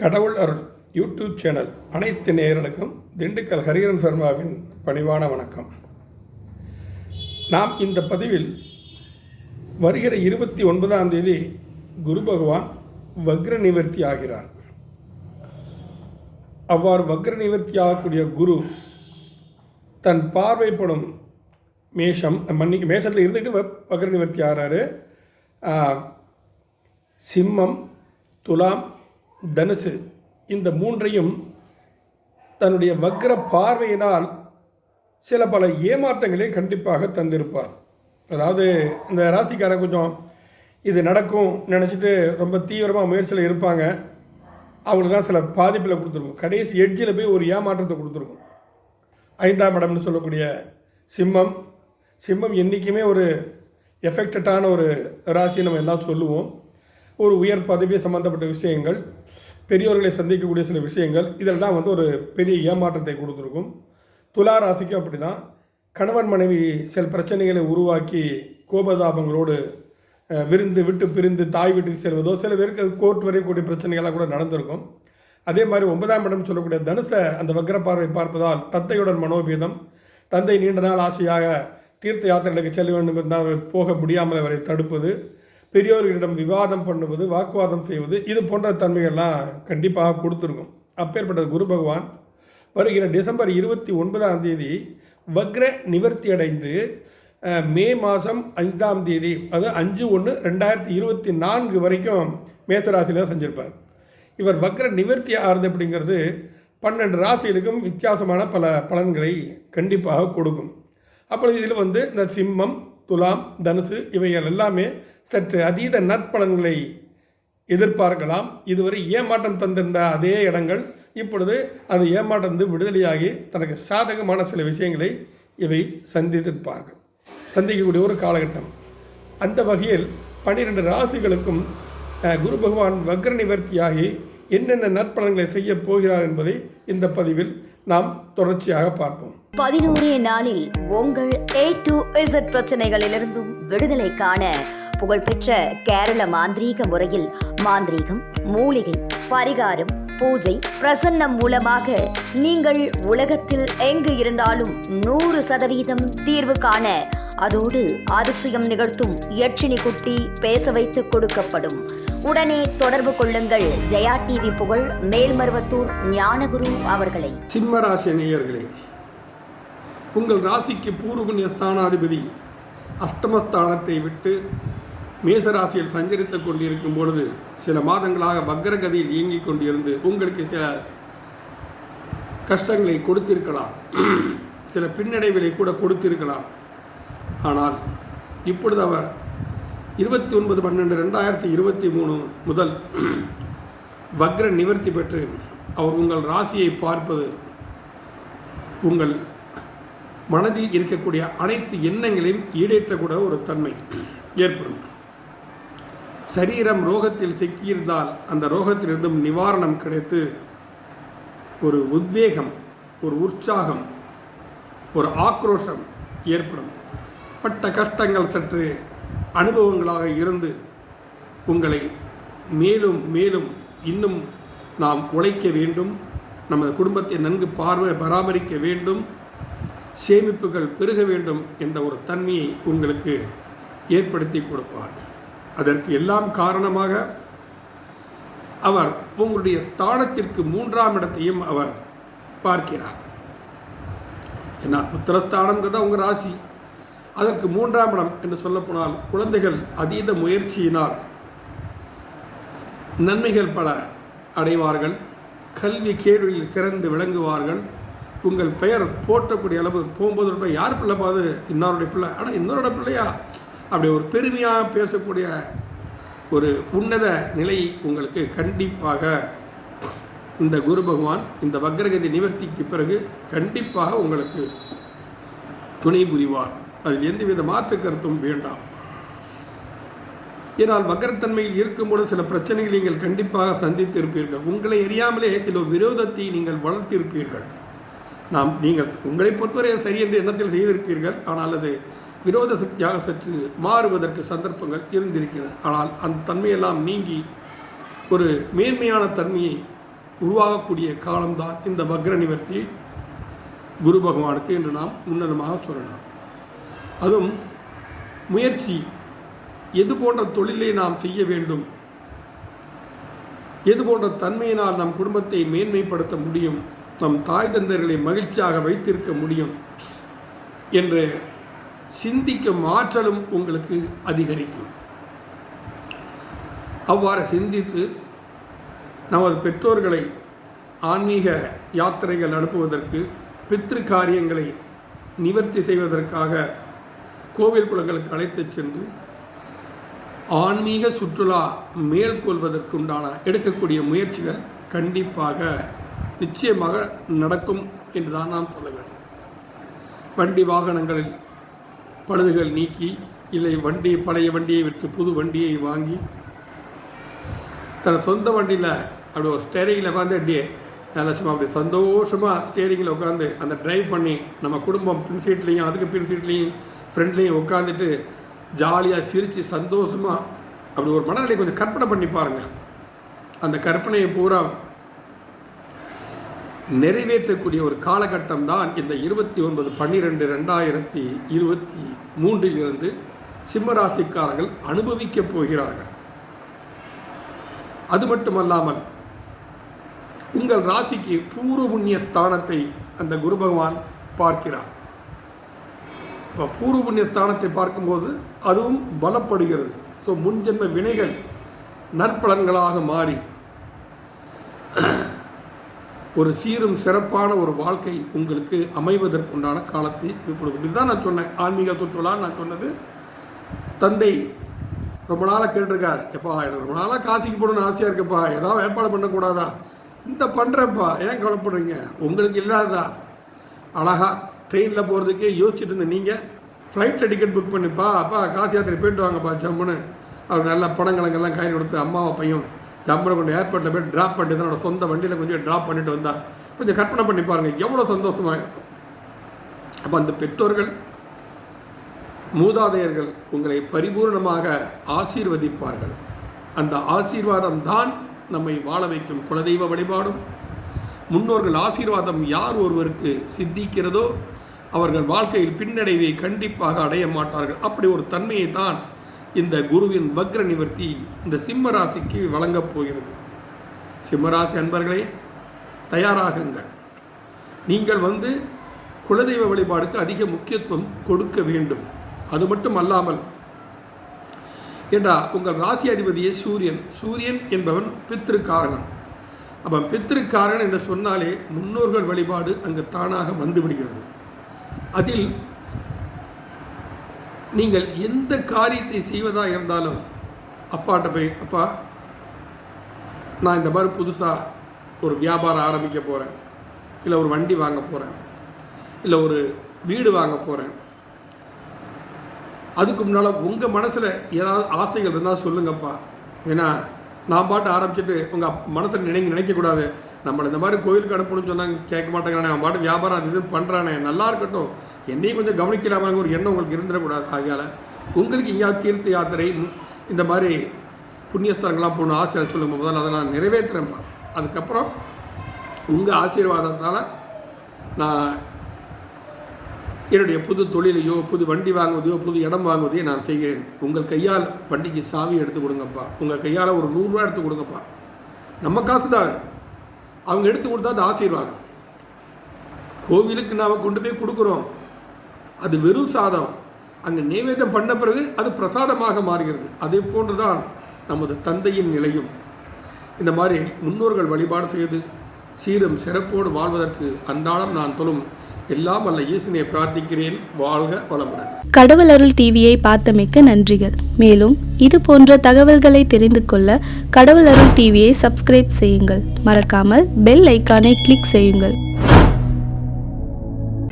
கடவுள் அருள் YouTube channel அனைத்து நேயர்களுக்கும் திண்டுக்கல் ஹரிஹரன் சர்மாவின் பணிவான வணக்கம். நாம் இந்த பதிவில் வருகிற இருபத்தி ஒன்பதாம் தேதி குரு பகவான் வக்ர நிவர்த்தி ஆகிறார். அவ்வாறு வக்ர நிவர்த்தி ஆகக்கூடிய குரு தன் பார்வைப்படும் மேஷம் மன்னிக்கு மேஷத்தில் இருந்துட்டு வ- வக்ர நிவர்த்தி ஆகிறாரு சிம்மம் துலாம் தனுசு. இந்த மூன்றையும் தன்னுடைய வக்ர பார்வையினால் சில பல ஏமாற்றங்களை கண்டிப்பாக தந்திருப்பார். அதாவது இந்த ராசிக்காரன் கொஞ்சம் இது நடக்கும் நினச்சிட்டு ரொம்ப தீவிரமாக முயற்சியில் இருப்பாங்க. அவங்களுக்குலாம் சில பாதிப்பில் கொடுத்துருக்கும். கடைசி எட்ஜில் போய் ஒரு ஏமாற்றத்தை கொடுத்துருக்கும். ஐந்தாம் இடம்னு சொல்லக்கூடிய சிம்மம். சிம்மம் என்றைக்குமே ஒரு எஃபெக்டடான ஒரு ராசி நம்ம எல்லாம் சொல்லுவோம். ஒரு உயர் பதவி சம்மந்தப்பட்ட விஷயங்கள். பெரியோர்களை சந்திக்கக்கூடிய சில விஷயங்கள் இதெல்லாம் வந்து ஒரு பெரிய ஏமாற்றத்தை கொடுத்துருக்கும். துலா ராசிக்கும் அப்படி தான் கணவன் மனைவி சில பிரச்சனைகளை உருவாக்கி கோபதாபங்களோடு விருந்து விட்டு பிரிந்து தாய் வீட்டுக்கு செல்வதோ சில பேருக்கு கோர்ட் வரையக்கூடிய பிரச்சனைகள்லாம் கூட நடந்திருக்கும். அதே மாதிரி ஒன்பதாம் இடம் சொல்லக்கூடிய தனுசை அந்த வக்ர பார்வை பார்ப்பதால் தந்தையுடன் மனோபீதம் தந்தை நீண்ட நாள் ஆசையாக தீர்த்த யாத்திரைகளுக்கு செல்ல வேண்டும் என்றால் அவர் போக முடியாமல் அவரை தடுப்பது பெரியோர்களிடம் விவாதம் பண்ணுவது வாக்குவாதம் செய்வது இது போன்ற தன்மைகள்லாம் கண்டிப்பாக கொடுத்துருக்கும். அப்பேற்பட்ட குரு பகவான். வருகிற டிசம்பர் இருபத்தி ஒன்பதாம் தேதி வக்ர நிவர்த்தி அடைந்து மே மாதம் ஐந்தாம் தேதி அது அஞ்சு ஒன்று ரெண்டாயிரத்தி இருபத்தி நான்கு வரைக்கும் மேசராசியில் தான் செஞ்சுருப்பார். இவர் வக்ர நிவர்த்தி ஆறுது அப்படிங்கிறது பன்னெண்டு ராசிகளுக்கும் வித்தியாசமான பல பலன்களை கண்டிப்பாக கொடுக்கும். அப்பொழுது இதில் வந்து இந்த சிம்மம் துலாம் தனுசு இவைகள் எல்லாமே சற்று அதீத நற்பலன்களை எதிர்பார்க்கலாம். இதுவரை ஏமாற்றம் தந்திருந்த அதே இடங்கள் இப்பொழுது அது ஏமாற்றந்து விடுதலையாகி தனக்கு சாதகமான சில விஷயங்களை இவை சந்தித்திருப்பார்கள். சந்திக்கக்கூடிய ஒரு காலகட்டம். அந்த வகையில் பன்னிரெண்டு ராசிகளுக்கும் குரு பகவான் வக்ர நிவர்த்தியாகி என்னென்ன நற்பலன்களை செய்ய போகிறார் என்பதை இந்த பதிவில் நாம் தொடர்ச்சியாக பார்ப்போம். பதினோரே நாளில் உங்கள் ஏ டு இசட் பிரச்சனைகளிலிருந்தும் விடுதலை காண புகழ்பெற்ற கேரள மாந்திரீக முறையில் மாந்திரீகம் மூலிகை பரிகாரம் பூஜை பிரசன்னம் மூலமாக நீங்கள் உலகத்தில் எங்கு இருந்தாலும் நூறு சதவீதம் தீர்வு காண அதோடு அதிசயம் நிகழ்த்தும் யட்சினி குட்டி பேச வைத்து கொடுக்கப்படும். உடனே தொடர்பு கொள்ளுங்கள். ஜெயா டிவி புகழ் மேல்மருவத்தூர் ஞானகுரு அவர்களை. சிம்மராசி நேயர்களே உங்கள் ராசிக்கு பூர்வ புண்ணிய ஸ்தானாதிபதி அஷ்டமஸ்தானத்தை விட்டு மேசராசியில் சஞ்சரித்துக் கொண்டிருக்கும் பொழுது சில மாதங்களாக வக்ரகதியில் இயங்கிக் கொண்டிருந்து உங்களுக்கு சில கஷ்டங்களை கொடுத்திருக்கலாம். சில பின்னடைவுகளை கூட கொடுத்திருக்கலாம். ஆனால் இப்பொழுது அவர் இருபத்தி ஒன்பது பன்னெண்டு ரெண்டாயிரத்தி இருபத்தி மூணு முதல் வக்ர நிவர்த்தி பெற்று அவர் உங்கள் ராசியை பார்ப்பது உங்கள் மனதில் இருக்கக்கூடிய அனைத்து எண்ணங்களையும் ஈடேற்றக்கூட ஒரு தன்மை ஏற்படும். சரீரம் ரோகத்தில் சிக்கியிருந்தால் அந்த ரோகத்திலிருந்தும் நிவாரணம் கிடைத்து ஒரு உத்வேகம் ஒரு உற்சாகம் ஒரு ஆக்ரோஷம் ஏற்படும். பட்ட கஷ்டங்கள் சற்று அனுபவங்களாக இருந்து உங்களை மேலும் மேலும் இன்னும் நாம் உழைக்க வேண்டும் நமது குடும்பத்தை நன்கு பார்வை பராமரிக்க வேண்டும் சேமிப்புகள் பெருக வேண்டும் என்ற ஒரு தன்மையை உங்களுக்கு ஏற்படுத்தி கொடுப்பார். அதற்கு எல்லாம் காரணமாக அவர் உங்களுடைய ஸ்தானத்திற்கு மூன்றாம் இடத்தையும் அவர் பார்க்கிறார். ஏன்னா புத்திரஸ்தானம்ங்கிறது உங்கள் ராசி. அதற்கு மூன்றாம் இடம் என்று சொல்லப்போனால் குழந்தைகள் அதீத முயற்சியினால் நன்மைகள் பல அடைவார்கள். கல்வி கேள்வியில் சிறந்து விளங்குவார்கள். உங்கள் பெயர் போட்டக்கூடிய அளவு போகும்போது யார் பிள்ளை பாது? இன்னாருடைய பிள்ளை. ஆனால் இன்னொருட பிள்ளையா? அப்படி ஒரு பெருமையாக பேசக்கூடிய ஒரு உன்னத நிலை உங்களுக்கு கண்டிப்பாக இந்த குரு பகவான் இந்த வக்ரகதி நிவர்த்திக்கு பிறகு கண்டிப்பாக உங்களுக்கு துணை புரிவார். அதில் எந்தவித மாற்று கருத்தும் வேண்டாம். ஏனால் வக்கரத்தன்மையில் இருக்கும்போது சில பிரச்சனைகளை நீங்கள் கண்டிப்பாக சந்தித்திருப்பீர்கள். உங்களை அறியாமலே சில விரோதத்தை நீங்கள் வளர்த்திருப்பீர்கள். நாம் நீங்கள் உங்களை பொறுத்தவரை சரி என்று எண்ணத்தில் செய்திருப்பீர்கள். ஆனால் அது விரோத சக்தியாக சற்று மாறுவதற்கு சந்தர்ப்பங்கள் இருந்திருக்கிறது. ஆனால் அந்த தன்மையெல்லாம் நீங்கி ஒரு மேன்மையான தன்மையை உருவாகக்கூடிய காலம்தான் இந்த வக்ர நிவர்த்தி குரு பகவானுக்கு என்று நாம் உன்னதமாக சொல்லலாம். அதுவும் முயற்சி எது போன்ற தொழிலை நாம் செய்ய வேண்டும் எது போன்ற தன்மையினால் நம் குடும்பத்தை மேன்மைப்படுத்த முடியும் நம் தாய் தந்தர்களை மகிழ்ச்சியாக வைத்திருக்க முடியும் என்று சிந்திக்கும் ஆற்றலும் உங்களுக்கு அதிகரிக்கும். அவ்வாறு சிந்தித்து நமது பெற்றோர்களை ஆன்மீக யாத்திரைகள் அனுப்புவதற்கு பித்ரு காரியங்களை நிவர்த்தி செய்வதற்காக கோவில் குளங்களுக்கு அழைத்துச் சென்று ஆன்மீக சுற்றுலா மேற்கொள்வதற்குண்டான எடுக்கக்கூடிய முயற்சிகள் கண்டிப்பாக நிச்சயமாக நடக்கும் என்று தான் நாம் சொல்ல வேண்டும். வண்டி வாகனங்களில் பழுதுகள் நீக்கி இல்லை வண்டி பழைய வண்டியை விற்று புது வண்டியை வாங்கி தன் சொந்த வண்டியில் அப்படி ஒரு ஸ்டேரிங்கில் உட்காந்து அப்படியே நல்லா சும்மா அப்படி சந்தோஷமாக ஸ்டேரிங்கில் உட்காந்து அந்த டிரைவ் பண்ணி நம்ம குடும்பம் பின் சீட்லேயும் அதுக்கு பின் சீட்லேயும் ஃப்ரெண்ட்லேயும் உட்காந்துட்டு ஜாலியாக சிரித்து சந்தோஷமாக அப்படி ஒரு மனநிலை கொஞ்சம் கற்பனை பண்ணி பாருங்கள் அந்த கற்பனையை பூரா நிறைவேற்றக்கூடிய ஒரு காலகட்டம் தான் இந்த இருபத்தி ஒன்பது பன்னிரெண்டு ரெண்டாயிரத்தி இருபத்தி மூன்றிலிருந்து சிம்மராசிக்காரர்கள் அனுபவிக்கப் போகிறார்கள். அது மட்டுமல்லாமல் உங்கள் ராசிக்கு பூர்வ புண்ணிய ஸ்தானத்தை அந்த குரு பகவான் பார்க்கிறார். இப்போ பூர்வ புண்ணிய ஸ்தானத்தை பார்க்கும்போது அதுவும் பலப்படுகிறது. ஸோ முன்ஜென்ம வினைகள் நற்பலன்களாக மாறி ஒரு சீரும் சிறப்பான ஒரு வாழ்க்கை உங்களுக்கு அமைவதற்குண்டான காலத்தை இது கொடுக்கும் இதுதான் நான் சொன்னேன். ஆன்மீக சுற்றுலான்னு நான் சொன்னது. தந்தை ரொம்ப நாளாக கேட்டிருக்காரு. எப்பா எனக்கு ரொம்ப நாளாக காசிக்கு போகணும்னு ஆசையாக இருக்குப்பா. ஏதாவது ஏற்பாடு பண்ணக்கூடாதா? இந்த பண்ணுறேன்ப்பா ஏன் கவலைப்படுறீங்க? உங்களுக்கு இல்லாததா? அழகா ட்ரெயினில் போகிறதுக்கே யோசிச்சுட்டு இருந்த நீங்கள் ஃப்ளைட்டில் டிக்கெட் புக் பண்ணிப்பா. அப்பா காசி யாத்திரை போயிட்டு வாங்கப்பா ஜம்முன்னு. அவர் நல்ல பணங்கலங்கெல்லாம் கையில் கொடுத்து அம்மாவை பையன் ஜம்முனை கொண்டு ஏர்போர்ட்டில் போய் ட்ராப் பண்ணிட்டு தன்னோட சொந்த வண்டியில் கொஞ்சம் ட்ராப் பண்ணிட்டு வந்தா கொஞ்சம் கற்பனை பண்ணி பாருங்கள் எவ்வளோ சந்தோஷமாக இருக்கும். அப்போ அந்த பெற்றோர்கள் மூதாதையர்கள் உங்களை பரிபூர்ணமாக ஆசீர்வதிப்பார்கள். அந்த ஆசீர்வாதம் தான் நம்மை வாழ வைக்கும் குலதெய்வ வழிபாடும். முன்னோர்கள் ஆசீர்வாதம் யார் ஒருவருக்கு சித்திக்கிறதோ அவர்கள் வாழ்க்கையில் பின்னடைவை கண்டிப்பாக அடைய மாட்டார்கள். அப்படி ஒரு தன்மையை தான் இந்த குருவின் வக்ர நிவர்த்தி இந்த சிம்ம ராசிக்கு வழங்கப் போகிறது. சிம்மராசி அன்பர்களே தயாராகுங்கள். நீங்கள் வந்து குலதெய்வ வழிபாடுக்கு அதிக முக்கியத்துவம் கொடுக்க வேண்டும். அது மட்டும் அல்லாமல் என்றா உங்கள் ராசி அதிபதியே சூரியன். சூரியன் என்பவன் பித்திருக்காரகன். அப்போ பித்திருக்காரன் என்று சொன்னாலே முன்னோர்கள் வழிபாடு அங்கு தானாக வந்துவிடுகிறது அதில் நீங்கள் எந்த காரியத்தை செய்வதாக இருந்தாலும் அப்பாட்ட போய் அப்பா நான் இந்த மாதிரி புதுசாக ஒரு வியாபாரம் ஆரம்பிக்க போகிறேன் இல்லை ஒரு வண்டி வாங்க போகிறேன் இல்லை ஒரு வீடு வாங்க போகிறேன் அதுக்கு முன்னால் உங்கள் மனசில் ஏதாவது ஆசைகள் இருந்தால் சொல்லுங்கப்பா. ஏன்னா நான் பாட்டு ஆரம்பிச்சுட்டு உங்கள் மனசில் நினை நினைக்கக்கூடாது நம்மளை இந்த மாதிரி கோயிலுக்கு அனுப்பணும்னு சொன்னாங்க கேட்க மாட்டேங்கிறானே அவன் பாட்டு வியாபாரம் அது இது பண்ணுறானே நல்லா இருக்கட்டும். என்னையும் கொஞ்சம் கவனிக்கலாமாங்க ஒரு எண்ணம் உங்களுக்கு இருந்துடக்கூடாது. ஆகையால் உங்களுக்கு இங்கே தீர்த்த யாத்திரை இந்த மாதிரி புண்ணியஸ்தலங்கள்லாம் போகணும் ஆசை சொல்லுங்க முதல்ல அதை நான் நிறைவேற்றுறேன்ப்பா அதுக்கப்புறம் உங்கள் ஆசீர்வாதத்தால் நான் என்னுடைய புது தொழிலையோ புது வண்டி வாங்குவதையோ புது இடம் வாங்குவதையோ நான் செய்கிறேன். உங்கள் கையால் வண்டிக்கு சாவி எடுத்து கொடுங்கப்பா. உங்கள் கையால் ஒரு நூறுரூவா எடுத்து கொடுங்கப்பா. நம்ம காசு தான் அவங்க எடுத்து கொடுத்தா அது ஆசீர்வாதம். கோவிலுக்கு நாம் கொண்டு போய் கொடுக்குறோம். அது வெறும் சாதம். அங்கே நைவேதம் பண்ண பிறகு அது பிரசாதமாக மாறுகிறது. அதே போன்றுதான் நமது தந்தையின் நிலையும். இந்த மாதிரி முன்னோர்கள் வழிபாடு செய்து சீரும் சிறப்போடு வாழ்வதற்கு அன்றாடம் நான் தொழும் எல்லாம் அல்ல இயேசுனை பிரார்த்திக்கிறேன். வாழ்க வளமுடன். கடவுள் அருள் டிவியை பார்த்தமைக்க நன்றிகள். மேலும் இது போன்ற தகவல்களை தெரிந்து கொள்ள கடவுள் அருள் டிவியை சப்ஸ்கிரைப் செய்யுங்கள். மறக்காமல் பெல் ஐக்கானை கிளிக் செய்யுங்கள்.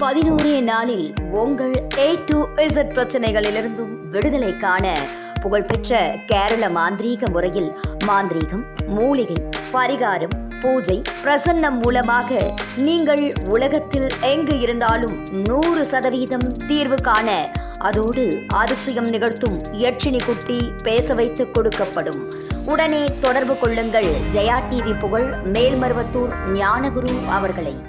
பதினோரே நாளில் உங்கள் ஏ டு இசட் பிரச்சனைகளிலிருந்தும் விடுதலை காண புகழ்பெற்ற கேரள மாந்திரீக முறையில் மாந்திரீகம் மூலிகை பரிகாரம் பூஜை பிரசன்னம் மூலமாக நீங்கள் உலகத்தில் எங்கு இருந்தாலும் நூறு சதவீதம் தீர்வு காண அதோடு அதிசயம் நிகழ்த்தும் யட்சினி குட்டி பேச வைத்து கொடுக்கப்படும். உடனே தொடர்பு கொள்ளுங்கள். ஜெயா டிவி புகழ் மேல்மருவத்தூர் ஞானகுரு அவர்களை.